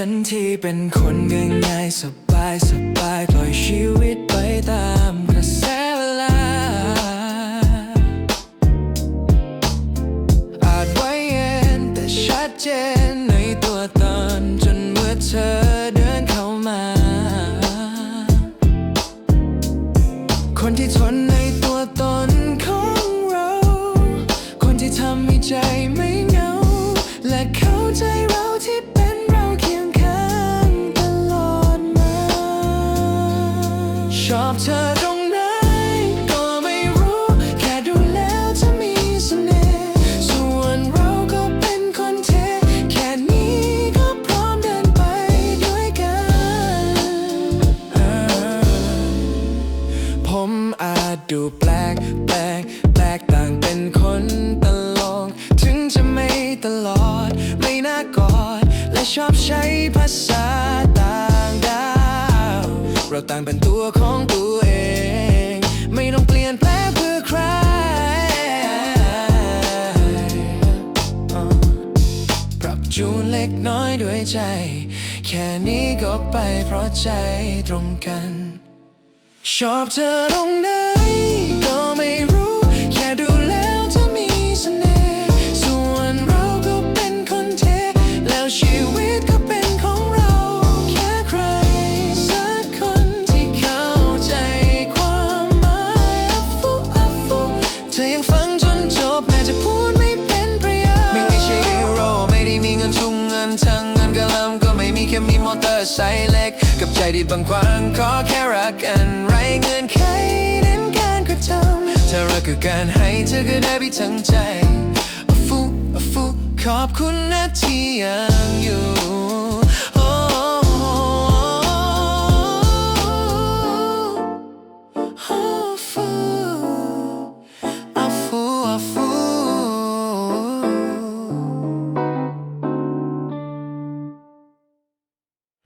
ฉันที่เป็นคนง่ายๆสบายสบายปล่อยชีวิตไปตามกระแสเวลา อาจไว้เย็นแต่ชัดเจนในตัวตนจนเมื่อเธอเดินเข้ามา คนที่ทน ชอบเธอตรงไหนก็ไม่รู้ แค่ดูแล้วจะมีเสน่ห์ส่วนเราก็เป็นคนเท แค่นี้ก็พร้อมเดินไปด้วยกันผมอาจดูแปลกแปลกแตกต่างเป็นคนตลกถึงจะไม่ตลอด ไม่น่ากอด และชอบใช้ภาษาตา เราต่างเป็นตัวของตัวเอง ไม่ต้องเปลี่ยนแปลงเพื่อใคร ปรับจูนเล็กน้อยด้วยใจ แค่นี้ก็ไปเพราะใจตรงกัน ชอบเธอตรงไหน ธอยังฟังจนจบแม้จะพูดไม่เป็นประโยคไม่ไม่ใช่ฮีโร่ไม่ได้มีเงินทุงเงินทั้งเงินกระลำก็ไม่มีแค่มีมอเตอร์ไซค์เล็ก กับใจที่บางครั้งขอแค่รักกันไรเงินใครเน้นการกระทำถ้ารักคือการให้เธอก็ได้ไปทั้งใจอฟุอฟุขอบคุณนะที่ยังอยู่